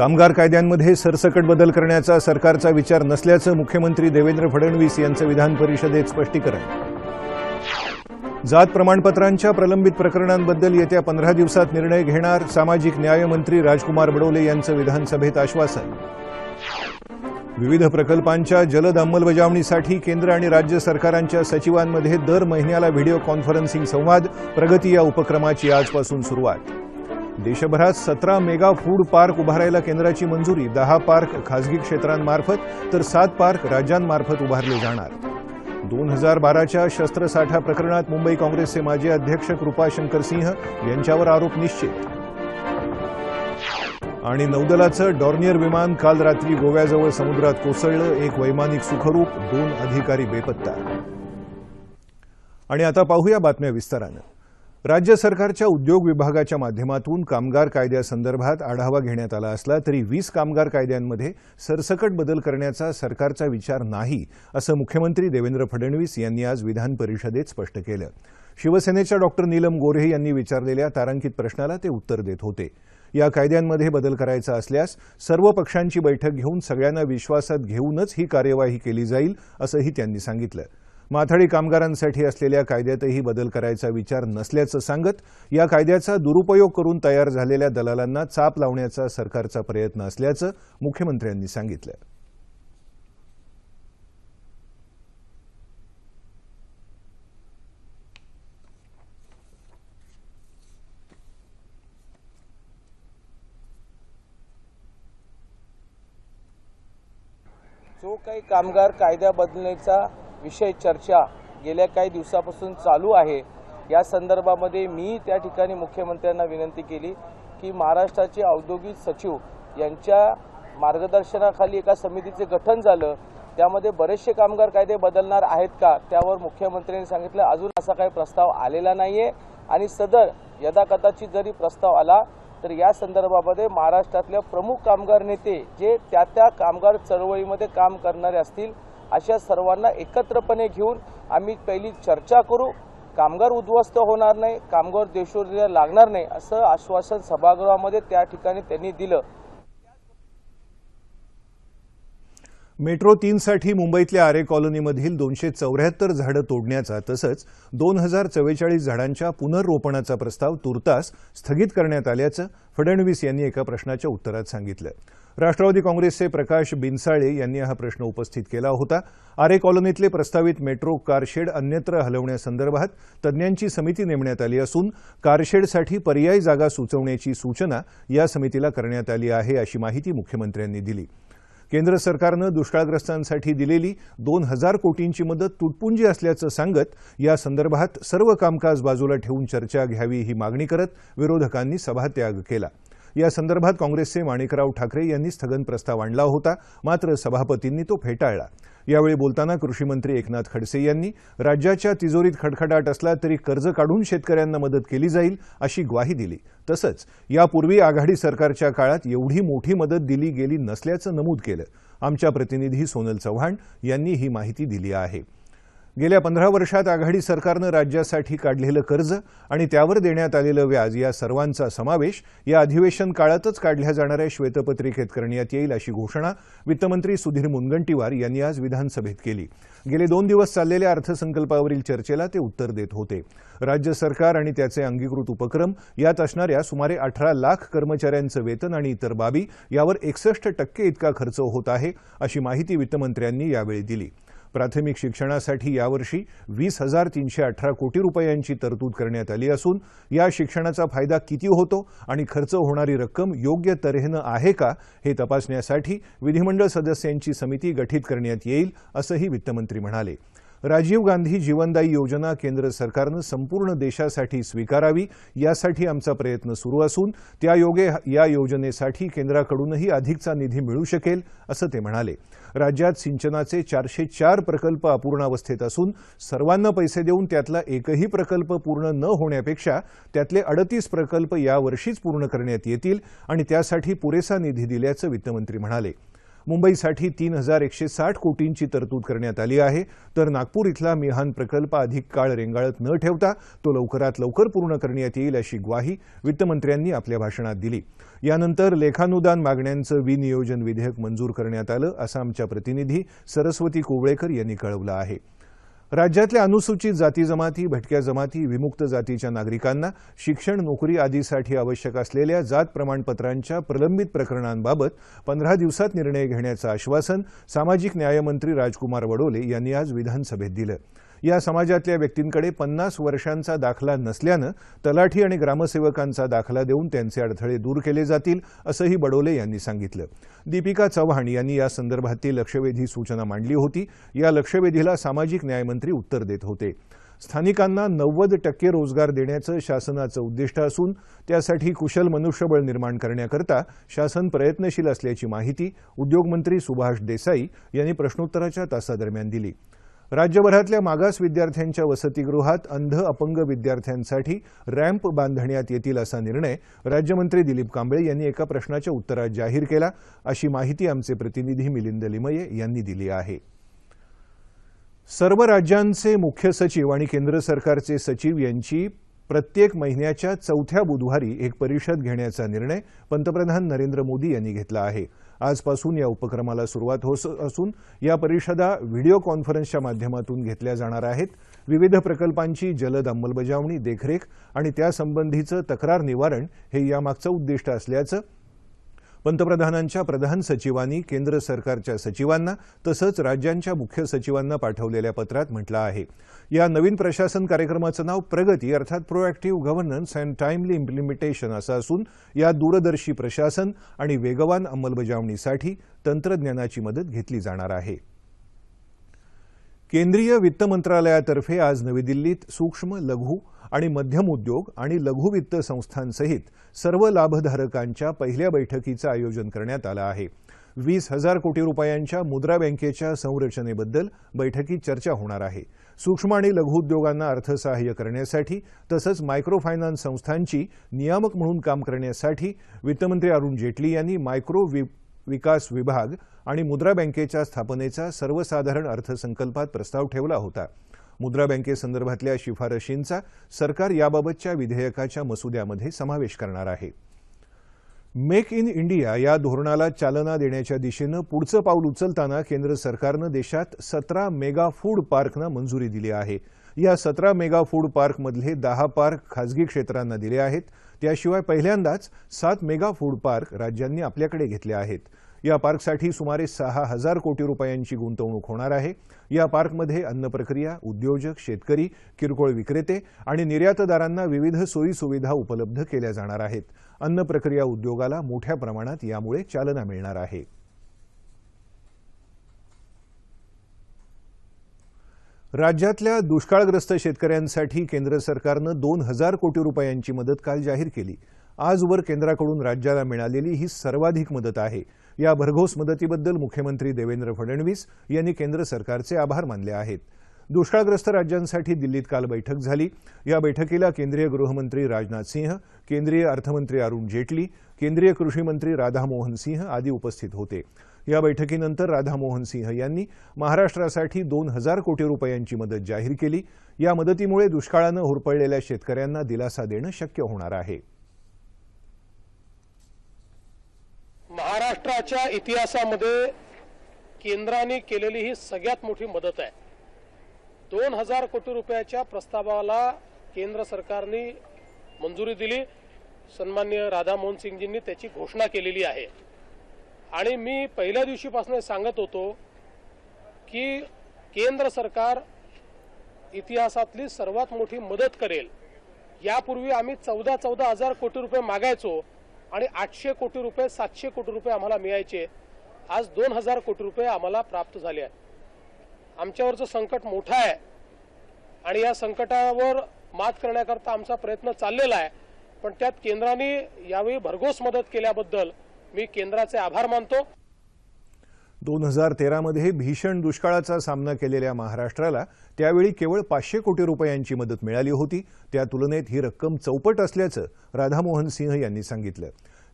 कामगार कायद्यांमध्ये सरसकट बदल करण्याचा सरकारचा विचार नसल्याचं मुख्यमंत्री देवेंद्र फडणवीस यांचं विधान परिषदेत स्पष्टीकरण. जात प्रमाणपत्रांच्या प्रलंबित प्रकरणांबद्दल येत्या पंधरा दिवसात निर्णय घेणार सामाजिक न्यायमंत्री राजकुमार बडोले यांचं विधानसभेत आश्वासन. विविध प्रकल्पांच्या जलद अंमलबजावणीसाठी केंद्र आणि राज्य सरकारांच्या सचिवांमध्ये दर महिन्याला व्हिडिओ कॉन्फरन्सिंग संवाद प्रगती या उपक्रमाची आजपासून सुरुवात. देशभरात सतरा मेगा फूड पार्क उभारायला केंद्राची मंजुरी दहा पार्क खासगी क्षेत्रांमार्फत तर सात पार्क राज्यांमार्फत उभारले जाणार. दोन हजार बाराच्या शस्त्रसाठा प्रकरणात मुंबई काँग्रेसचे माजी अध्यक्ष कृपाशंकर सिंह यांच्यावर आरोप निश्चित. आणि नौदलाचं डॉर्नियर विमान काल रात्री गोव्याजवळ समुद्रात कोसळलं एक वैमानिक सुखरूप दोन अधिकारी बेपत्ता. आणि आता पाहूया बातम्या विस्तारानं. राज्य सरकारच्या उद्योग विभागाच्या माध्यमातून कामगार कायद्यासंदर्भात आढावा घेण्यात आला असला तरी वीस कामगार कायद्यांमध्ये सरसकट बदल करण्याचा सरकारचा विचार नाही असं मुख्यमंत्री देवेंद्र फडणवीस यांनी आज विधान परिषदेत स्पष्ट केलं. शिवसेनेच्या डॉक्टर नीलम गोऱ्हे यांनी विचारलेल्या तारांकित प्रश्नाला ते उत्तर देत होते. या कायद्यांमध्ये बदल करायचा असल्यास सर्व पक्षांची बैठक घेऊन सगळ्यांना विश्वासात घेऊनच ही कार्यवाही केली जाईल असंही त्यांनी सांगितलं. माथाडी कामगारांसाठी असलेल्या कायद्यातही बदल करायचा विचार नसल्याचं सांगत या कायद्याचा दुरुपयोग करून तयार झालेल्या दलालांना चाप लावण्याचा सरकारचा प्रयत्न असल्याचं मुख्यमंत्र्यांनी सांगितलं. जो काही कामगार कायदा बदलण्याचा विषय चर्चा गेल्या काही दिवसापासून चालू आहे. या संदर्भामध्ये मी त्या ठिकाणी मुख्यमंत्र्यांना विनंती केली की महाराष्ट्राचे औद्योगिक सचिव यांच्या मार्गदर्शनाखाली एका समितीचे गठन झालं. त्यामध्ये बरेचसे कामगार कायदे बदलणार आहेत का? त्यावर मुख्यमंत्र्यांनी सांगितलं अजून असा काही प्रस्ताव आलेला नाहीये आणि सदर यदाकदाचित जरी प्रस्ताव आला तर या संदर्भामध्ये महाराष्ट्रातल्या प्रमुख कामगार नेते जे त्या त्या कामगार चळवळीमध्ये काम करणारे असतील अशा सर्वांना एकत्रपणे घेऊन आम्ही पहिली चर्चा करू. कामगार उद्ध्वस्त होणार नाही कामगार देशोरीला लागणार नाही असं आश्वासन सभागृहामध्ये त्या ठिकाणी त्यांनी दिलं. मेट्रो तीनसाठी मुंबईतल्या आरे कॉलनीमधील दोनशे चौऱ्याहत्तर झाडं तोडण्याचा तसंच दोन हजार चव्वेचाळीस झाडांच्या पुनर्रोपणाचा प्रस्ताव तुर्तास स्थगित करण्यात आल्याचं फडणवीस यांनी एका प्रश्नाच्या उत्तरात सांगितलं. राष्ट्रवादी काँग्रेसचे प्रकाश बिनसाळे यांनी हा प्रश्न उपस्थित केला होता. आरे कॉलनीतले प्रस्तावित मेट्रो कारशेड अन्यत्र हलवण्यासंदर्भात तज्ज्ञांची समिती नेमण्यात आली असून कारशेडसाठी पर्यायी जागा सुचवण्याची सूचना या समितीला करण्यात आली आहे अशी माहिती मुख्यमंत्र्यांनी दिली. केंद्र सरकारनं दुष्काळग्रस्तांसाठी दिलेली दोन हजार कोटींची मदत तुटपुंजी असल्याचं सांगत या संदर्भात सर्व कामकाज बाजूला ठेवून चर्चा घ्यावी ही मागणी करत विरोधकांनी सभात्याग केला. या संदर्भात काँग्रेसचे माणिकराव ठाकरे यांनी स्थगन प्रस्ताव आणला होता. मात्र सभापतींनी तो फेटाळला. यावेळी बोलताना कृषीमंत्री एकनाथ खडसे यांनी राज्याच्या तिजोरीत खडखडाट असला तरी कर्ज काढून शेतकऱ्यांना मदत केली जाईल अशी ग्वाही दिली. तसंच यापूर्वी आघाडी सरकारच्या काळात एवढी मोठी मदत दिली गेली नसल्याचं नमूद केलं. आमच्या प्रतिनिधी सोनल चव्हाण यांनी ही माहिती दिली आहे. गेल्या पंधरा वर्षात आघाडी सरकारनं राज्यासाठी काढलेलं कर्ज आणि त्यावर देण्यात आलेलं व्याज या सर्वांचा समावेश या अधिवेशन काळातच काढल्या जाणाऱ्या श्वेतपत्रिकेत करण्यात येईल अशी घोषणा वित्तमंत्री सुधीर मुनगंटीवार यांनी आज विधानसभेत केली. गेले दोन दिवस चाललेल्या अर्थसंकल्पावरील चर्चेला ते उत्तर देत होते. राज्य सरकार आणि त्याचे अंगीकृत उपक्रम यात असणाऱ्या सुमारे अठरा लाख कर्मचाऱ्यांचं वेतन आणि इतर बाबी यावर एकसष्ट टक्के इतका खर्च होत आहे अशी माहिती वित्तमंत्र्यांनी यावेळी दिली. प्राथमिक शिक्षणासाठी यावर्षी वीस हजार तीनशे अठरा कोटी रुपयांची तरतूद करण्यात आली असून या शिक्षणाचा फायदा किती होतो आणि खर्च होणारी रक्कम योग्य तऱ्हेनं आहे का हे तपासण्यासाठी विधिमंडळ सदस्यांची समिती गठीत करण्यात येईल असंही वित्तमंत्री म्हणाले. राजीव गांधी जीवनदायी योजना केंद्र सरकारनं संपूर्ण देशासाठी स्वीकारावी यासाठी आमचा प्रयत्न सुरू असून त्यायोगे या योजनेसाठी केंद्राकडूनही अधिकचा निधी मिळू शकेल असं ते म्हणाले. राज्यात सिंचनाचे चारशे चार प्रकल्प अपूर्णावस्थेत असून सर्वांना पैसे देऊन त्यातला एकही प्रकल्प पूर्ण न होण्यापेक्षा त्यातले अडतीस प्रकल्प यावर्षीच पूर्ण करण्यात येतील आणि त्यासाठी पुरेसा निधी दिल्याचं वित्तमंत्री म्हणाले. मुंबईसाठी तीन हजार एकशे साठ कोटींची तरतूद करण्यात आली आहे. तर नागपूर इथला मिहान प्रकल्प अधिक काळ रेंगाळत न ठेवता तो लवकरात लवकर पूर्ण करण्यात येईल अशी ग्वाही वित्तमंत्र्यांनी आपल्या भाषणात दिली. यानंतर लेखानुदान मागण्यांचं विनियोजन विधेयक मंजूर करण्यात आलं असं आमच्या प्रतिनिधी सरस्वती कोवळेकर यांनी कळवलं आहे. राज्यातल्या अनुसूचित जाती जमाती भटक्या जमाती विमुक्त जातीच्या नागरिकांना शिक्षण नोकरी आदीसाठी आवश्यक असलेल्या जात प्रमाणपत्रांच्या प्रलंबित प्रकरणांबाबत पंधरा दिवसात निर्णय घेण्याचं आश्वासन सामाजिक न्यायमंत्री राजकुमार वडोले यांनी आज विधानसभेत दिलं. या समाजातल्या व्यक्तींकडे पन्नास वर्षांचा दाखला नसल्यानं तलाठी आणि ग्रामसेवकांचा दाखला देऊन त्यांचे अडथळे दूर केले जातील असंही बडोले यांनी सांगितलं. दीपिका चव्हाण यांनी या संदर्भातील लक्षवेधी सूचना मांडली होती. या लक्षवेधीला सामाजिक न्यायमंत्री उत्तर देत होते. स्थानिकांना नव्वद टक्के रोजगार देण्याचं शासनाचं उद्दिष्ट असून त्यासाठी कुशल मनुष्यबळ निर्माण करण्याकरता शासन प्रयत्नशील असल्याची माहिती उद्योगमंत्री सुभाष देसाई यांनी प्रश्नोत्तराच्या तासादरम्यान दिली. राज्यभरातल्या मागास विद्यार्थ्यांच्या वसतिगृहात अंध अपंग विद्यार्थ्यांसाठी रॅम्प बांधण्यात येतील असा निर्णय राज्यमंत्री दिलीप कांबळे यांनी एका प्रश्नाच्या उत्तरात जाहीर केला. अशी माहिती आमचे प्रतिनिधी मिलिंद लिमये यांनी दिली आहे. सर्व राज्यांचे मुख्य सचिव आणि केंद्र सरकारचे सचिव यांची प्रत्येक महिन्याच्या चौथ्या बुधवारी एक परिषद घेण्याचा निर्णय पंतप्रधान नरेंद्र मोदी यांनी घेतला आहे. आजपासून या उपक्रमाला सुरुवात होत असून या परिषदा व्हिडिओ कॉन्फरन्सच्या माध्यमातून घेतल्या जाणार आहेत. विविध प्रकल्पांची जलद अंमलबजावणी देखरेख आणि त्यासंबंधीचं तक्रार निवारण हे यामागचं उद्दिष्ट असल्याचं पंतप्रधानांच्या प्रधान सचिवांनी केंद्र सरकारच्या सचिवांना तसंच राज्यांच्या मुख्य सचिवांना पाठवलेल्या पत्रात म्हटलं आहे. या नवीन प्रशासन कार्यक्रमाचं नाव प्रगती अर्थात proactive governance and timely implementation असं असून या दूरदर्शी प्रशासन आणि वेगवान अंमलबजावणीसाठी तंत्रज्ञानाची मदत घेतली जाणार आहे. केंद्रीय वित्त मंत्रालयातर्फे आज नवी दिल्लीत सूक्ष्म लघु आणि मध्यम उद्योग आणि लघु वित्त संस्थांसहित सर्व लाभधारकांच्या पहिल्या बैठकीचं आयोजन करण्यात आलं आहे. वीस हजार कोटी रुपयांच्या मुद्रा बँकेच्या संरचनेबद्दल बैठकीत चर्चा होणार आहे. सूक्ष्म आणि लघु उद्योगांना अर्थसहाय्य करण्यासाठी तसंच मायक्रो फायनान्स संस्थांची नियामक म्हणून काम करण्यासाठी वित्तमंत्री अरुण जेटली यांनी मायक्रो विकास विभाग आणि मुद्रा बँकेच्या स्थापनेचा सर्वसाधारण अर्थसंकल्पात प्रस्ताव ठेवला होता. मुद्रा बँकेसंदर्भातल्या शिफारशींचा सरकार याबाबतच्या विधेयकाच्या मसुद्यामध्ये समावेश करणार आहे. मेक इन इंडिया या धोरणाला चालना देण्याच्या दिशेनं पुढचं पाऊल उचलताना केंद्र सरकारनं देशात सतरा मेगा फूड पार्कना मंजुरी दिली आहे. या सतरा मेगा फूड पार्कमधले दहा पार्क खासगी क्षेत्रांना दिले आहेत. त्याशिवाय पहिल्यांदाच सात मेगा फूड पार्क राज्यांनी आपल्याकडे घेतले आहेत. या पार्कसाठी सुमारे सहा हजार कोटी रुपयांची गुंतवणूक होणार आहे. या पार्कमध्ये अन्न प्रक्रिया उद्योजक शेतकरी किरकोळ विक्रेते आणि निर्यातदारांना विविध सोयी सुविधा उपलब्ध केल्या जाणार आहेत. अन्न प्रक्रिया उद्योगाला मोठ्या प्रमाणात यामुळे चालना मिळणार आहे. राज्यातल्या दुष्काळग्रस्त शेतकऱ्यांसाठी केंद्र सरकारनं दोन हजार कोटी रुपयांची मदत काल जाहीर केली. आजवर केंद्राकडून राज्याला मिळालेली ही सर्वाधिक मदत आहे. या भरघोस मदतीबद्दल मुख्यमंत्री देवेंद्र फडणवीस यांनी केंद्र सरकारचे आभार मानले आहेत. दुष्काळग्रस्त राज्यांसाठी दिल्लीत काल बैठक झाली. या बैठकीला केंद्रीय गृहमंत्री राजनाथ सिंह केंद्रीय अर्थमंत्री अरुण जेटली केंद्रीय कृषी मंत्री राधामोहन सिंह आदी उपस्थित होते. या बैठकीनंतर राधामोहन सिंह यांनी महाराष्ट्रासाठी दोन हजार कोटी रुपयांची मदत जाहीर केली. या मदतीमुळे दुष्काळानं होरपळलेल्या शेतकऱ्यांना दिलासा देणं शक्य होणार आहे. महाराष्ट्राच्या इतिहासामध्ये केंद्राने केलेली ही सगळ्यात मोठी मदत आहे. दोन हजार कोटी रुपयाच्या प्रस्तावाला केंद्र सरकारने मंजुरी दिली. सन्मान्य राधामोहन सिंगजींनी त्याची घोषणा केलेली आहे. आणि मी पहिल्या दिवशीपासून सांगत होतो की केंद्र सरकार इतिहासातली सर्वात मोठी मदत करेल. यापूर्वी आम्ही चौदा चौदा हजार कोटी रुपये मागायचो आणि आठशे कोटी रुपये सातशे कोटी रुपये आम्हाला मिळायचे. आज दोन हजार कोटी रुपये आम्हाला प्राप्त झाले आहेत. आमच्यावरचं संकट मोठं आहे आणि या संकटावर मात करण्याकरता आमचा प्रयत्न चाललेला आहे पण त्यात केंद्राने यावेळी भरघोस मदत केल्याबद्दल मी केंद्राचे आभार मानतो. दोन हजार तेरामध्ये भीषण दुष्काळाचा सामना केलेल्या महाराष्ट्राला त्यावेळी केवळ पाचशे कोटी रुपयांची मदत मिळाली होती. त्या तुलनेत ही रक्कम चौपट असल्याचं राधामोहन सिंह यांनी सांगितलं.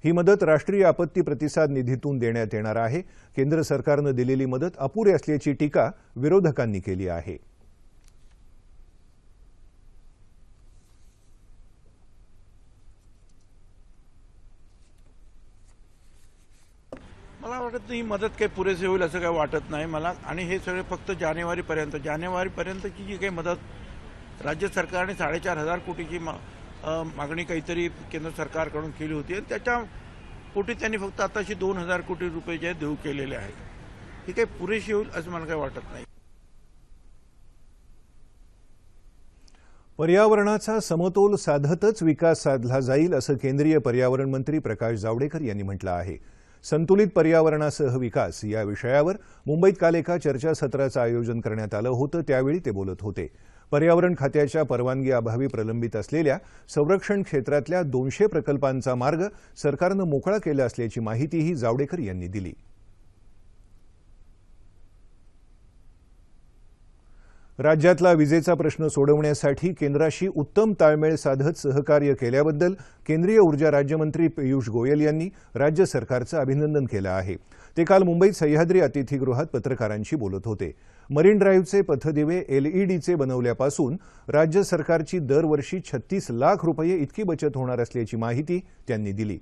ही मदत राष्ट्रीय आपत्ती प्रतिसाद निधीतून देण्यात येणार आहे. केंद्र सरकारनं दिलेली मदत अपुरी असल्याची टीका विरोधकांनी केली आहे. वाटत ही मदत काही पुरेशी होईल असं काही वाटत नाही मला. आणि हे सगळे फक्त जानेवारीपर्यंत. जानेवारीपर्यंतची जी काही मदत राज्य सरकारने साडेचार हजार कोटीची मा- मागणी काहीतरी केंद्र सरकारकडून केली होती आणि त्याच्या पोटी त्यांनी फक्त आताशी दोन हजार कोटी रुपये जे देऊ केलेले आहेत. ही काही पुरेशी होईल असं मला काही वाटत नाही. पर्यावरणाचा समतोल साधतच विकास साधला जाईल असं केंद्रीय पर्यावरण मंत्री प्रकाश जावडेकर यांनी म्हटलं आहे. संतुलित पर्यावरणासह विकास या विषयावर मुंबईत काल एका चर्चासत्राचं आयोजन करण्यात आलं होतं. त्यावेळी ते बोलत होते. पर्यावरण खात्याच्या परवानगी अभावी प्रलंबित असलेल्या संरक्षण क्षेत्रातल्या दोनशे प्रकल्पांचा मार्ग सरकारनं मोकळा केला असल्याची माहितीही जावडेकर यांनी दिली. राज्यातला विजेचा प्रश्न सोडवण्यासाठी केंद्राशी उत्तम ताळमेळ साधत सहकार्य केल्याबद्दल केंद्रीय ऊर्जा राज्यमंत्री पियुष गोयल यांनी राज्य सरकारचं अभिनंदन केलं आहे. ते काल मुंबईत सह्याद्री अतिथीगृहात पत्रकारांशी बोलत होते. मरीन ड्राईव्हचे पथदिवे एलईडीचे बनवल्यापासून राज्य सरकारची दरवर्षी छत्तीस लाख रुपये इतकी बचत होणार असल्याची माहिती त्यांनी दिली.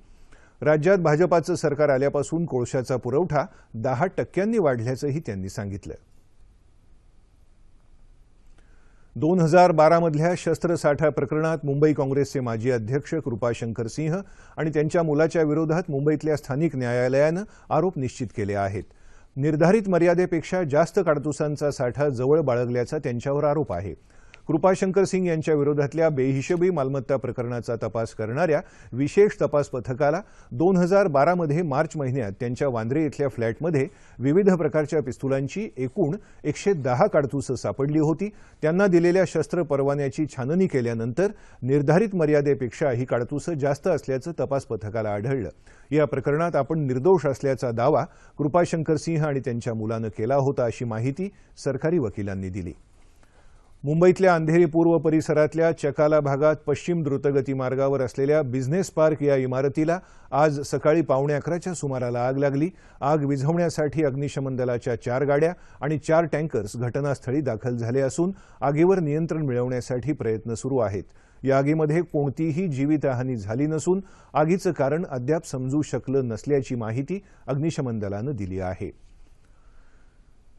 राज्यात भाजपाचं सरकार आल्यापासून कोळशाचा पुरवठा दहा टक्क्यांनी वाढल्याचंही त्यांनी सांगितलं. दोन हजार बारामधल्या शस्त्रसाठा प्रकरणात मुंबई काँग्रेसचे माजी अध्यक्ष कृपाशंकर सिंह आणि त्यांच्या मुलाच्या विरोधात मुंबईतल्या स्थानिक न्यायालयानं आरोप निश्चित केले आहेत. निर्धारित मर्यादेपेक्षा जास्त काडतुसांचा साठा जवळ बाळगल्याचा त्यांच्यावर आरोप आहे. कृपाशंकर सिंग यांच्या विरोधातल्या बेहिशेबी मालमत्ता प्रकरणाचा तपास करणाऱ्या विशेष तपास पथकाला दोन हजार बारामध्ये मार्च महिन्यात त्यांच्या वांद्रे इथल्या फ्लॅटमध्ये विविध प्रकारच्या पिस्तुलांची एकूण एकशे दहा काडतुसं सापडली होती. त्यांना दिलेल्या शस्त्र परवान्याची छाननी केल्यानंतर निर्धारित मर्यादेपेक्षा ही काडतुसं जास्त असल्याचं तपास पथकाला आढळलं. या प्रकरणात आपण निर्दोष असल्याचा दावा कृपाशंकर सिंह आणि त्यांच्या मुलानं केला होता अशी माहिती सरकारी वकिलांनी दिली. मुंबईतल्या अंधेरी पूर्व परिसरातल्या चकाला भागात पश्चिम द्रुतगती मार्गावर असलेल्या बिझनेस पार्क या इमारतीला आज सकाळी पावणे अकराच्या सुमाराला आग लागली. आग विझवण्यासाठी अग्निशमन दलाच्या चार गाड्या आणि चार टँकर्स घटनास्थळी दाखल झाले असून आगीवर नियंत्रण मिळवण्यासाठी प्रयत्न सुरू आहेत. या आगीमध्ये कोणतीही जीवितहानी झाली नसून आगीचं कारण अद्याप समजू शकलं नसल्याची माहिती अग्निशमन दलानं दिली आहे.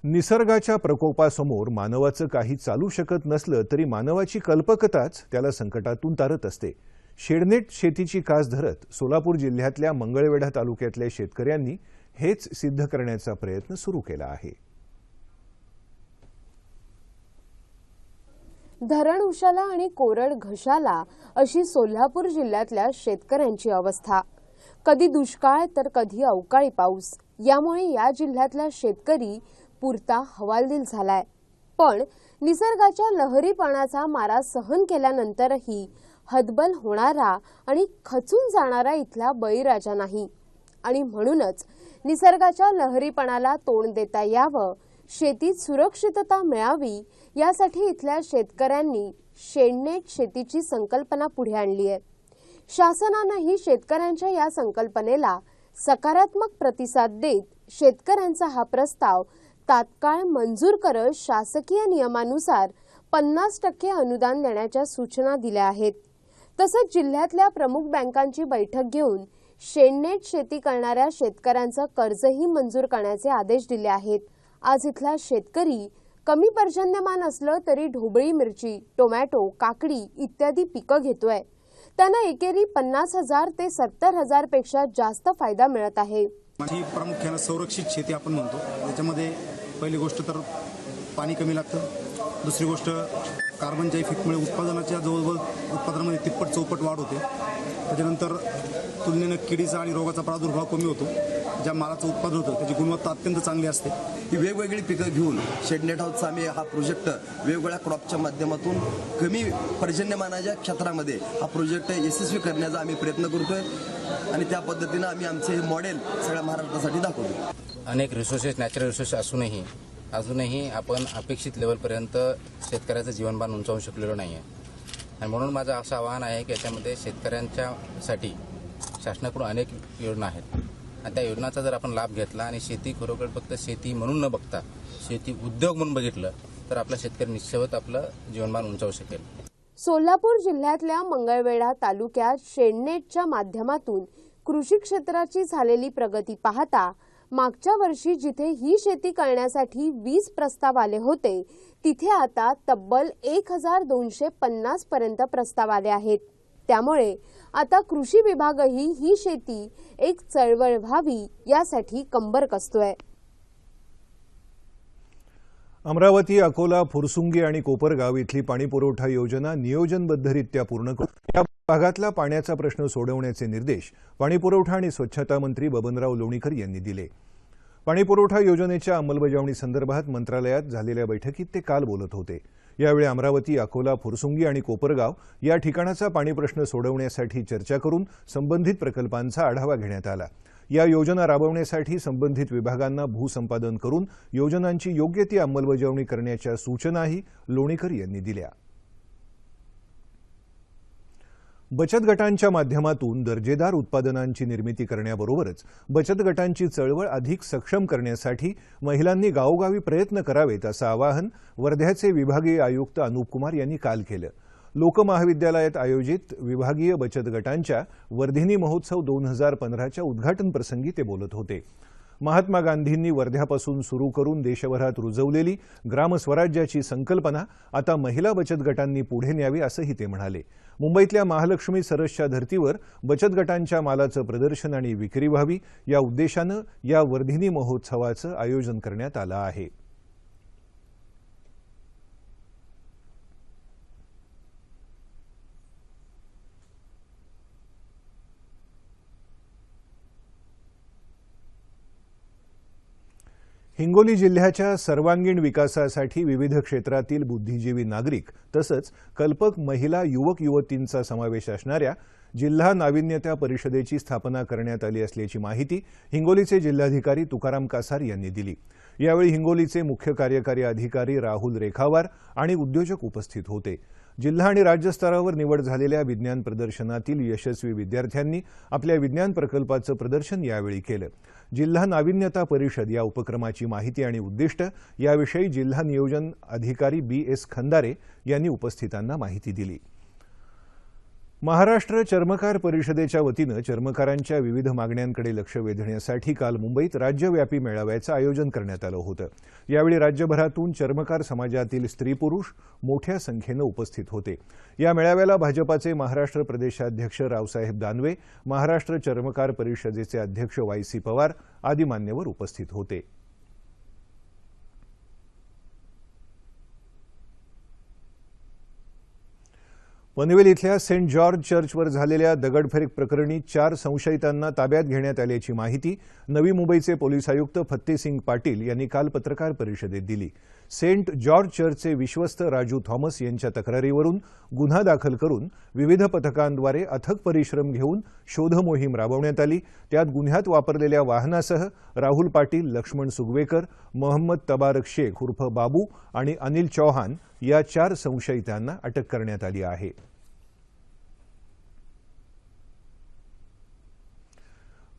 निसर्गाच्या प्रकोपासमोर मानवाचं काही चालू शकत नसलं तरी मानवाची कल्पकताच त्याला संकटातून तारत असते. शेडनेट शेतीची कास धरत सोलापूर जिल्ह्यातल्या मंगळवेढा तालुक्यातल्या शेतकऱ्यांनी हेच सिद्ध करण्याचा प्रयत्न सुरू केला आहे. धरण उशाला आणि कोरड घशाला अशी सोलापूर जिल्ह्यातल्या शेतकऱ्यांची अवस्था. कधी दुष्काळ तर कधी अवकाळी पाऊस. यामुळे या जिल्ह्यातला शेतकरी पुरता हवालदिल झालाय. पण निसर्गाच्या लहरीपणाचा मारा सहन केल्यानंतरही हतबल होणारा आणि खचून जाणारा इथला बळीराजा नाही. आणि म्हणूनच निसर्गाच्या लहरीपणाला तोंड देता यावं शेतीत सुरक्षितता मिळावी यासाठी इथल्या शेतकऱ्यांनी शेडनेट शेतीची संकल्पना पुढे आणली आहे. शासनानंही शेतकऱ्यांच्या या संकल्पनेला सकारात्मक प्रतिसाद देत शेतकऱ्यांचा हा प्रस्ताव तात्काळ मंजूर करत शासकीय नियमानुसार पन्नास टक्के अनुदान देण्याच्या सूचना दिल्या आहेत. तसंच जिल्ह्यातल्या प्रमुख बँकांची बैठक घेऊन शेणनेट शेती करणाऱ्या शेतकऱ्यांचं कर्जही मंजूर करण्याचे आदेश दिले आहेत. आज इथला शेतकरी कमी पर्जन्यमान असलं तरी ढोबळी मिरची टोमॅटो काकडी इत्यादी पिकं घेतोय. त्यांना एकेरी पन्नास हजार ते सत्तर हजारपेक्षा जास्त फायदा मिळत आहे. ही प्रामुख्यानं संरक्षित शेती आपण म्हणतो. त्याच्यामध्ये पहिली गोष्ट तर पाणी कमी लागतं. दुसरी गोष्ट कार्बनच्या इफेक्टमुळे उत्पादनाच्या जवळजवळ उत्पादनामध्ये तिप्पट चौपट वाढ होते. त्याच्यानंतर तुलनेनं किडीचा आणि रोगाचा प्रादुर्भाव कमी होतो. ज्या मालाचं उत्पादन होतं त्याची गुणवत्ता अत्यंत चांगली असते. ही वेगवेगळी पिकं घेऊन शेडनेट हाऊसचा आम्ही हा प्रोजेक्ट वेगवेगळ्या क्रॉपच्या माध्यमातून कमी पर्जन्यमानाच्या क्षेत्रामध्ये हा प्रोजेक्ट यशस्वी करण्याचा आम्ही प्रयत्न करतोय आणि त्या पद्धतीनं आम्ही आमचे हे मॉडेल सगळ्या महाराष्ट्रासाठी दाखवतो अनेक रिसोर्सेस नॅचरल रिसोर्सेस असूनही अजूनही आपण अपेक्षित लेवलपर्यंत शेतकऱ्याचं जीवनमान उंचावू शकलेलो नाही आहे आणि म्हणून माझं असं आवाहन आहे की याच्यामध्ये शेतकऱ्यांच्यासाठी शासनाकडून अनेक योजना आहेत. आणि त्या योजनाचा जर आपण लाभ घेतला आणि शेती खरोखर फक्त शेती म्हणून न बघता शेती उद्योग म्हणून बघितलं तर आपला शेतकरी निश्चित आपलं जीवनमान उंचावू शकेल. सोलापूर जिल्ह्यातल्या मंगळवेढा तालुक्यात शेडनेटच्या माध्यमातून कृषी क्षेत्राची झालेली प्रगती पाहता मागच्या वर्षी जिथे ही शेती करण्यासाठी वीस प्रस्ताव आले होते तिथे आता तब्बल एक हजार दोनशे पन्नास पर्यंत प्रस्ताव आले आहेत. त्यामुळे आता कृषी विभागही ही शेती एक चळवळ व्हावी यासाठी कंबर कसतोय. अमरावती अकोला फुरसुंगी आणि कोपरगाव इथली पाणीपुरवठा योजना नियोजनबद्धरित्या पूर्ण करून या भागातला पाण्याचा प्रश्न सोडवण्याचे निर्देश पाणीपुरवठा आणि स्वच्छता मंत्री बबनराव लोणीकर यांनी दिले. पाणीपुरवठा योजनेच्या अंमलबजावणी संदर्भात मंत्रालयात झालेल्या बैठकीत ते काल बोलत होते. यावेळी अमरावती अकोला फुरसुंगी आणि कोपरगाव या ठिकाणाचा पाणी प्रश्न सोडवण्यासाठी चर्चा करून संबंधित प्रकल्पांचा आढावा घेण्यात आला. या योजना राबवण्यासाठी संबंधित विभागांना भूसंपादन करून योजनांची योग्य ती अंमलबजावणी करण्याच्या सूचनाही लोणीकर यांनी दिल्या. बचत गटांच्या माध्यमातून दर्जेदार उत्पादनांची निर्मिती करण्याबरोबरच बचत गटांची चळवळ अधिक सक्षम करण्यासाठी महिलांनी गावोगावी प्रयत्न करावेत असं आवाहन वर्ध्याचे विभागीय आयुक्त अनुप कुमार यांनी काल केलं. लोकमहाविद्यालयात आयोजित विभागीय बचत गटांच्या वर्धिनी महोत्सव दोन हजार पंधराच्या उद्घाटनप्रसंगी ते बोलत होते. महात्मा गांधींनी वर्ध्यापासून सुरू करून देशभरात रुजवलेली ग्रामस्वराज्याची संकल्पना आता महिला बचत गटांनी पुढे न्यावी असंही ते म्हणाले. मुंबईतल्या महालक्ष्मी सरसच्या धर्तीवर बचत गटांच्या मालाचं प्रदर्शन आणि विक्री व्हावी या उद्देशानं या वर्धिनी महोत्सवाचं आयोजन करण्यात आलं आहे. हिंगोली जिल्ह्याच्या सर्वांगीण विकासासाठी विविध क्षेत्रातील बुद्धिजीवी नागरिक तसंच कल्पक महिला युवक युवतींचा समावेश असणाऱ्या जिल्हा नाविन्यता परिषदेची स्थापना करण्यात आली असल्याची माहिती हिंगोलीचे जिल्हाधिकारी तुकाराम कासार यांनी दिली. यावेळी हिंगोलीचे मुख्य कार्यकारी अधिकारी राहुल रेखावार आणि उद्योजक उपस्थित होते. जिल्हा आणि राज्यस्तरावर निवड झालेल्या विज्ञान प्रदर्शनातील यशस्वी विद्यार्थ्यांनी आपल्या विज्ञान प्रकल्पाचं प्रदर्शन यावेळी केलं. जिल्हा नाविन्यता परिषद या उपक्रमाची माहिती आणि उद्दिष्ट याविषयी जिल्हा नियोजन अधिकारी बी एस खंदारे यांनी उपस्थितांना माहिती दिली. महाराष्ट्र चर्मकार परिषदेच्या वतीनं चर्मकारांच्या विविध मागण्यांकडे लक्ष वेधण्यासाठी काल मुंबईत राज्यव्यापी मेळाव्याचं आयोजन करण्यात आलं होतं. यावेळी राज्यभरातून चर्मकार समाजातील स्त्री पुरुष मोठ्या संख्येनं उपस्थित होते. या मेळाव्याला भाजपाचे महाराष्ट्र प्रदेशाध्यक्ष रावसाहेब दानवे महाराष्ट्र चर्मकार परिषदेचे अध्यक्ष वाय सी पवार आदी मान्यवर उपस्थित होते. पनवेल इथल्या सेंट जॉर्ज चर्चवर झालेल्या दगडफेक प्रकरणी चार संशयितांना ताब्यात घेण्यात आल्याची माहिती नवी मुंबईचे पोलीस आयुक्त फत्तेसिंग पाटील यांनी काल पत्रकार परिषदेत दिली. सेंट जॉर्ज चर्चचे विश्वस्त राजू थॉमस यांच्या तक्रारीवरून गुन्हा दाखल करून विविध पथकांद्वारे अथक परिश्रम घेऊन शोधमोहीम राबवण्यात आली. त्यात गुन्ह्यात वापरलेल्या वाहनासह राहुल पाटील लक्ष्मण सुगवेकर मोहम्मद तबारक शेख उर्फ बाबू आणि अनिल चौहान या चार संशयितांना अटक करण्यात आली आहे.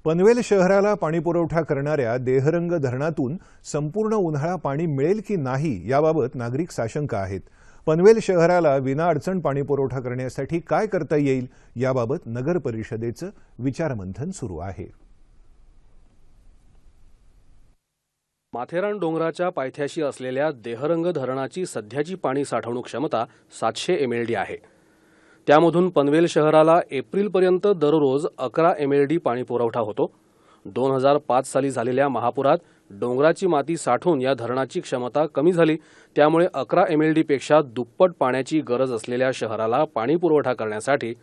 पनवेल शहराला पाणीपुरवठा करणाऱ्या देहरंग धरणातून संपूर्ण उन्हाळा पाणी मिळेल की नाही याबाबत नागरिक साशंक आहेत. पनवेल शहराला विनाअडचण पाणीपुरवठा करण्यासाठी काय करता येईल याबाबत नगर परिषदेचं विचारमंथन सुरू आहे. माथेरान डोंगराच्या पायथ्याशी असलेल्या देहरंग धरणाची सध्याची पाणी साठवणूक क्षमता सातशे एम एल डी आहे. त्यामधून पनवेल शहराला एप्रिलपर्यंत दररोज अकरा एम एल डी पाणी पुरवठा होतो. दोन हजार पाच साली झालेल्या महापुरात डोंगराची माती साठून या धरणाची क्षमता कमी झाली. त्यामुळे अकरा एम एल डीपेक्षा दुप्पट पाण्याची गरज असलेल्या शहराला पाणी पुरवठा करण्यासाठी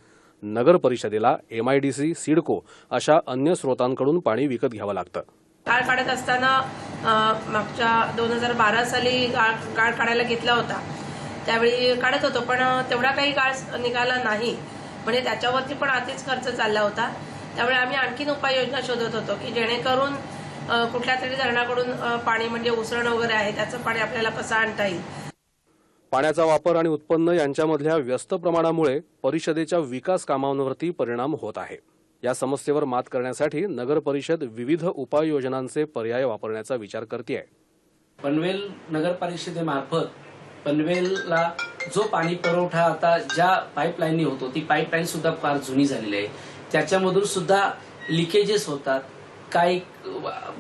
नगर परिषदेला एमआयडीसी सिडको अशा अन्य स्रोतांकडून पाणी विकत घ्यावं लागतं. काळ काढत असताना मागच्या दोन हजार बारा साली काळ काढायला घेतला होता. त्यावेळी काढत होतो पण तेवढा काही काळ निघाला नाही. म्हणजे त्याच्यावरती पण आधीच खर्च चालला होता. त्यामुळे आम्ही आणखीन उपाययोजना शोधत होतो की जेणेकरून कुठल्या तरी धरणाकडून पाणी म्हणजे उसळण वगैरे आहे त्याचं पाणी आपल्याला कसं आणता येईल? पाण्याचा वापर आणि उत्पन्न यांच्यामधल्या व्यस्त प्रमाणामुळे परिषदेच्या विकास कामांवरती परिणाम होत आहे. या समस्येवर मात करण्यासाठी नगर परिषद विविध उपाययोजनांचे पर्याय वापरण्याचा विचार करते पनवेल नगर परिषदेमार्फत पनवेलला जो पाणी पुरवठा आता ज्या पाईपलाईननी होतो ती पाईपलाईन सुद्धा फार जुनी झालेली आहे. त्याच्यामधून सुद्धा लिकेजेस होतात. काही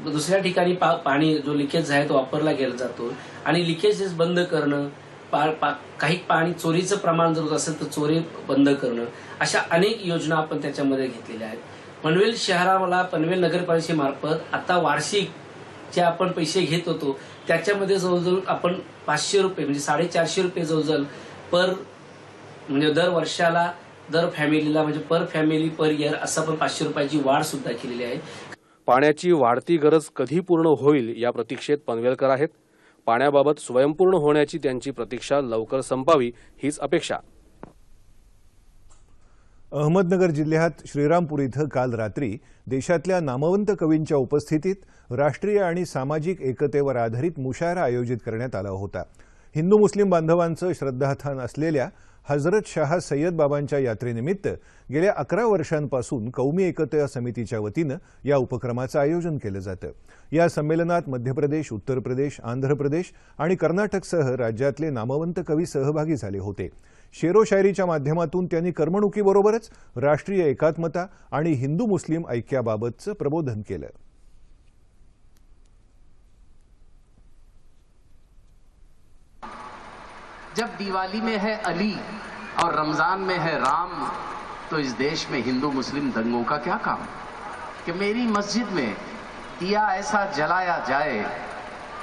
दुसऱ्या ठिकाणी पा पाणी जो लिकेज आहे तो वापरला गेला जातो. आणि लिकेजेस बंद करणं पा, पा, काही पाणी चोरीचं प्रमाण जर होत असेल तर चोरी बंद करणं. अशा अनेक योजना आपण त्याच्यामध्ये घेतलेल्या आहेत. पनवेल शहराला पनवेल नगरपालिकेमार्फत आता वार्षिक जे आपण पैसे घेत होतो त्याच्यामध्ये जवळजवळ आपण पाचशे रुपये म्हणजे साडेचारशे रुपये जवळजवळ पर म्हणजे दर वर्षाला दर फॅमिलीला म्हणजे पर फॅमिली पर इयर असं आपण पाचशे रुपयाची वाढ सुद्धा केलेली आहे. पाण्याची वाढती गरज कधी पूर्ण होईल या प्रतीक्षेत पनवेलकर आहेत. पाण्याबाबत स्वयंपूर्ण होण्याची त्यांची प्रतीक्षा लवकर संपावी हीच अपेक्षा. अहमदनगर जिल्ह्यात श्रीरामपूर इथं काल रात्री देशातल्या नामवंत कवींच्या उपस्थितीत राष्ट्रीय आणि सामाजिक एकतेवर आधारित मुशायरा आयोजित करण्यात आला होता. हिंदू मुस्लिम बांधवांचं श्रद्धास्थान असलेल्या हजरत शाह सय्यद बाबांच्या यात्रेनिमित्त गेल्या अकरा वर्षांपासून कौमी एकता समितीच्या वतीनं या उपक्रमाचं आयोजन केलं जातं. या संमेलनात मध्य प्रदेश उत्तर प्रदेश आंध्र प्रदेश आणि कर्नाटकसह राज्यातले नामवंत कवी सहभागी झाले होते. शेरोशायरीच्या माध्यमातून त्यांनी करमणुकीबरोबरच राष्ट्रीय एकात्मता आणि हिंदू मुस्लिम ऐक्याबाबतचं प्रबोधन केलं. जब दिवाली में है अली और रमज़ान में है राम तो इस देश में हिंदू मुस्लिम दंगों का क्या काम? कि मेरी मस्जिद में दिया ऐसा जलाया जाए,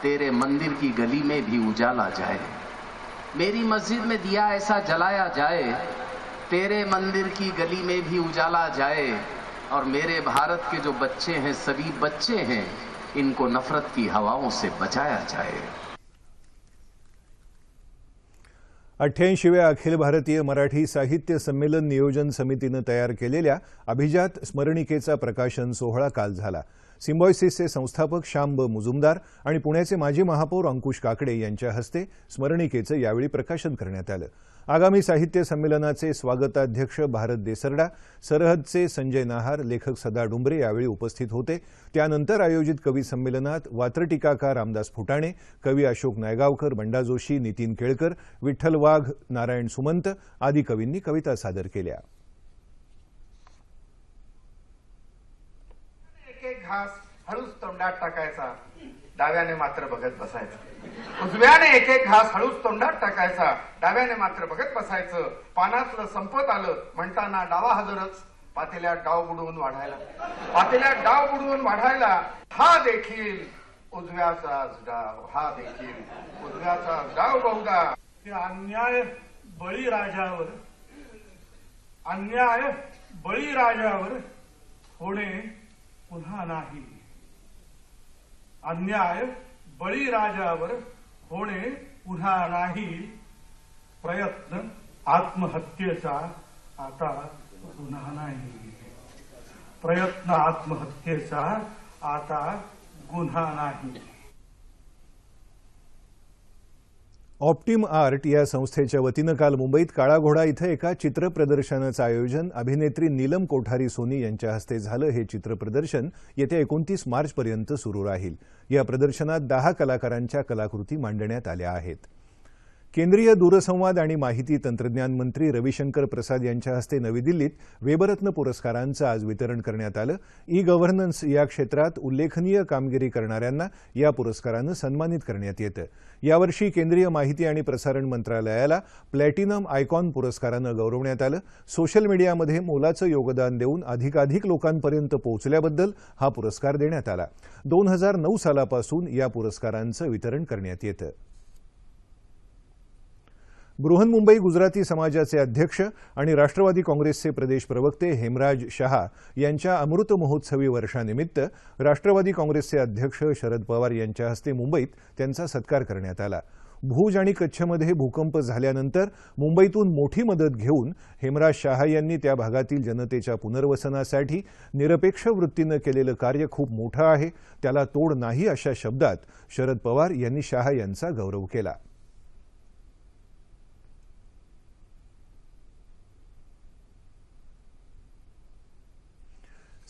तेरे मंदिर की गली में भी उजाला जाए। मेरी मस्जिद में दिया ऐसा जलाया जाए, तेरे मंदिर की गली में भी उजाला जाए। और मेरे भारत के जो बच्चे हैं, सभी बच्चे हैं, इनको नफरत की हवाओं से बचाया जाए। अठ्ठ्याऐंशीव्या अखिल भारतीय मराठी साहित्य संमेलन नियोजन समितीनं तयार केलेल्या अभिजात स्मरणिकेचा प्रकाशन सोहळा काल झाला. सिम्बॉयसिसचे संस्थापक शांब मुजुमदार आणि पुण्याचे माजी महापौर अंकुश काकडे यांच्या हस्ते स्मरणिकेचं यावेळी प्रकाशन करण्यात आलं. आगामी साहित्य संमेलनाचे स्वागताध्यक्ष भारत देसरडा सरहदचे संजय नाहार लेखक सदा डुंबरे यावेळी उपस्थित होते. त्यानंतर आयोजित कवी संमेलनात वात्रटीकाकार रामदास फुटाणे कवी अशोक नायगावकर बंडा जोशी नितीन केळकर विठ्ठल वाघ नारायण सुमंत आदी कवींनी कविता सादर केल्या. एक एक घास हळूच तोंडात टाकायचा. डाव्याने मात्र बघत बसायचं. उजव्याने एक एक घास हळूच तोंडात टाकायचा. डाव्याने मात्र बघत बसायचं. पानातलं संपत आलं. म्हणताना डावा हजरच पातेल्यात डाव बुडवून वाढायला. पातेल्यात डाव बुडवून वाढायला हा देखील उजव्याचाच डाव हा देखील उजव्याचाच डाव बहुदा हे अन्याय बळीराजावर अन्याय बळीराजावर होणे पुन्हा नाही. अन्याय बळीराजावर होणे पुन्हा नाही. प्रयत्न आत्महत्येचा आता गुन्हा नाही. प्रयत्न आत्महत्येचा आता गुन्हा नाही. ऑप्टिम आर्ट या संस्थेच्या वतीनं काल मुंबईत काळाघोडा इथं एका चित्र प्रदर्शनाचं आयोजन. अभिनेत्री नीलम कोठारी सोनी यांच्या हस्ते झालं. हे चित्र प्रदर्शन येत्या एकोणतीस मार्चपर्यंत सुरू राहील. या प्रदर्शनात दहा कलाकारांच्या कलाकृती मांडण्यात आल्या आहेत. केंद्रीय दूरसंवाद आणि माहिती तंत्रज्ञान मंत्री रविशंकर प्रसाद यांच्या हस्ते नवी दिल्लीत वेबरत्न पुरस्कारांचं आज वितरण करण्यात आलं. ई गव्हर्नन्स या क्षेत्रात उल्लेखनीय कामगिरी करणाऱ्यांना या पुरस्कारानं सन्मानित करण्यात येतं. यावर्षी केंद्रीय माहिती आणि प्रसारण मंत्रालयाला प्लॅटिनम आयकॉन पुरस्कारानं गौरवण्यात आलं. सोशल मीडियामध्ये मोलाचं योगदान देऊन अधिकाधिक लोकांपर्यंत पोहोचल्याबद्दल हा पुरस्कार देण्यात आला. दोन हजार नऊ सालापासून या पुरस्कारांचं वितरण करण्यात येतं. बृहन्मुंबई गुजराती समाजाचे अध्यक्ष आणि राष्ट्रवादी काँग्रेसचे प्रदेश प्रवक्ते हेमराज शहा यांच्या अमृत महोत्सवी वर्षानिमित्त राष्ट्रवादी काँग्रेसचे अध्यक्ष शरद पवार यांच्या हस्ते मुंबईत त्यांचा सत्कार करण्यात आला. भुज आणि कच्छमध्ये भूकंप झाल्यानंतर मुंबईतून मोठी मदत घेऊन हेमराज शहा यांनी त्या भागातील जनतेच्या पुनर्वसनासाठी निरपेक्ष वृत्तीनं केलेलं कार्य खूप मोठं आहे. त्याला तोड नाही अशा शब्दात शरद पवार यांनी शहा यांचा गौरव केला.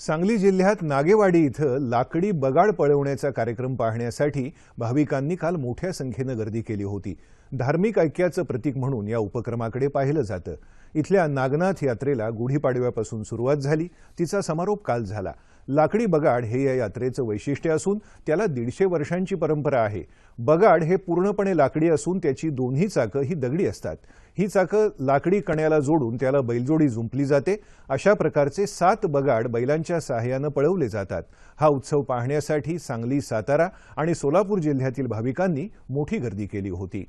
सांगली जिल्ह्यात नागेवाडी इथं लाकडी बगाड पळवण्याचा कार्यक्रम पाहण्यासाठी भाविकांनी काल मोठ्या संख्येनं गर्दी केली होती. धार्मिक ऐक्याचं प्रतीक म्हणून या उपक्रमाकडे पाहिलं जातं. इथल्या नागनाथ यात्रेला गुढीपाडव्यापासून सुरुवात झाली. तिचा समारोप काल झाला. लाकडी बगाड हे या यात्रेचं वैशिष्ट्य असून त्याला दीडशे वर्षांची परंपरा आहे. बगाड हे पूर्णपणे लाकडी असून त्याची दोन्ही चाकं ही दगडी असतात. ही चाकं लाकडी कण्याला जोडून त्याला बैलजोडी जुंपली जाते. अशा प्रकारचे सात बगाड बैलांच्या सहाय्यानं पळवले जातात. हा उत्सव पाहण्यासाठी सांगली सातारा आणि सोलापूर जिल्ह्यातील भाविकांनी मोठी गर्दी केली होती.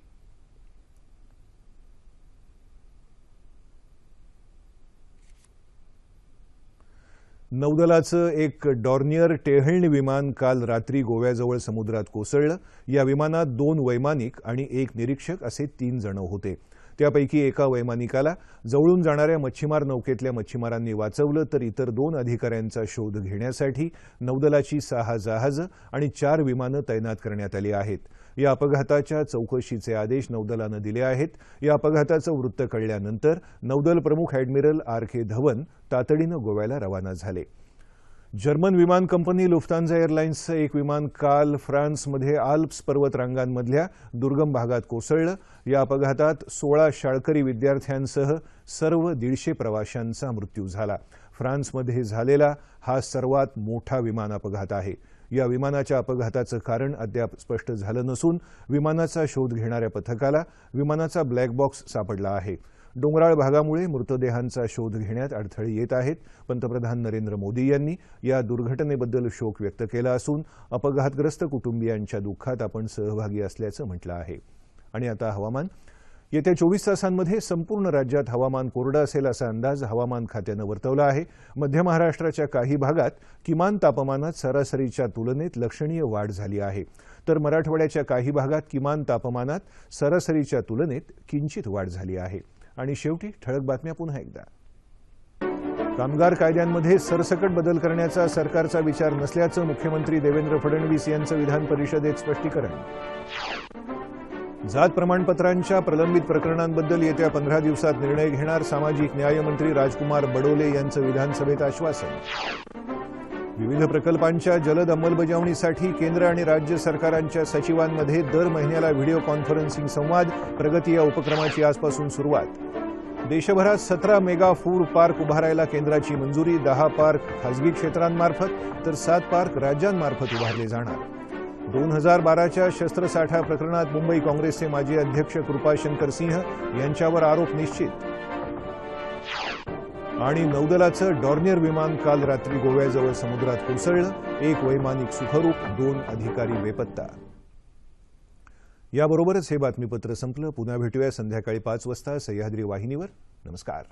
नौदलाचं एक डॉर्नियर टेहळणी विमान काल रात्री गोव्याजवळ समुद्रात कोसळलं. या विमानात दोन वैमानिक आणि एक निरीक्षक असे तीन जण होते. त्यापैकी एका वैमानिकाला जवळून जाणाऱ्या मच्छीमार नौकेतल्या मच्छीमारांनी वाचवलं तर इतर दोन अधिकाऱ्यांचा शोध घेण्यासाठी नौदलाची सहा जहाजं आणि चार विमानं तैनात करण्यात आली आहेत. या अपघाताच्या चौकशीचे आदेश नौदलानं दिले आहेत. या अपघाताचं वृत्त कळल्यानंतर नौदल प्रमुख ॲडमिरल आर के धवन तातडीनं गोव्याला रवाना झाले. जर्मन विमान कंपनी लुफ्तांझा एअरलाइन्सचं एक विमान काल फ्रान्समध्ये आल्प्स पर्वतरांगांमधल्या दुर्गम भागात कोसळलं. या अपघातात सोळा शाळकरी विद्यार्थ्यांसह सर्व दीडशे प्रवाशांचा मृत्यू झाला. फ्रान्समध्ये झालेला हा सर्वात मोठा विमान अपघात आहे. या विमानाच्या अपघाताचं कारण अद्याप स्पष्ट झालं नसून विमानाचा शोध घेणाऱ्या पथकाला विमानाचा ब्लॅक बॉक्स सापडला आहे. डोंगराळ भागामुळे मृतदेहांचा शोध घेण्यात अडथळे येत आहेत. पंतप्रधान नरेंद्र मोदी यांनी या दुर्घटनेबद्दल शोक व्यक्त केला असून अपघातग्रस्त कुटुंबियांच्या दुःखात आपण सहभागी असल्याचं म्हटलं आहे. आणि आता हवामान येत्या चोवीस तासांमध्ये संपूर्ण राज्यात हवामान कोरडं असेल असा अंदाज हवामान खात्यानं वर्तवला आहे. मध्य महाराष्ट्राच्या काही भागात किमान तापमानात सरासरीच्या तुलनेत लक्षणीय वाढ झाली आहे. तर मराठवाड्याच्या काही भागात किमान तापमानात सरासरीच्या तुलनेत किंचित वाढ झाली आहे. आणि शेवटी ठळक बातम्या पुन्हा एकदा. कामगार कायद्यांमध्ये सरसकट बदल करण्याचा सरकारचा विचार नसल्याचं मुख्यमंत्री देवेंद्र फडणवीस यांचं विधान परिषदेत स्पष्टीकरण. जात प्रमाणपत्रांच्या प्रलंबित प्रकरणांबद्दल येत्या पंधरा दिवसात निर्णय घेणार सामाजिक न्यायमंत्री राजकुमार बडोले यांचं विधानसभेत आश्वासन. विविध प्रकल्पांच्या जलद अंमलबजावणीसाठी केंद्र आणि राज्य सरकारांच्या सचिवांमध्ये दर महिन्याला व्हिडिओ कॉन्फरन्सिंग संवाद प्रगती या उपक्रमाची आजपासून सुरुवात. देशभरात सतरा मेगा फूड पार्क उभारायला केंद्राची मंजुरी दहा पार्क खासगी क्षेत्रांमार्फत तर सात पार्क राज्यांमार्फत उभारले जाणार. दोन हजार बाराच्या शस्त्रसाठा प्रकरणात मुंबई काँग्रेसचे माजी अध्यक्ष कृपाशंकर सिंह यांच्यावर आरोप निश्चित. आणि नौदलाचं डॉर्नियर विमान काल रात्री गोव्याजवळ समुद्रात कोसळलं. एक वैमानिक सुखरूप दोन अधिकारी बेपत्ता. याबरोबरच हे बातमीपत्र संपलं. पुन्हा भेटूया संध्याकाळी पाच वाजता सह्याद्री वाहिनीवर. नमस्कार.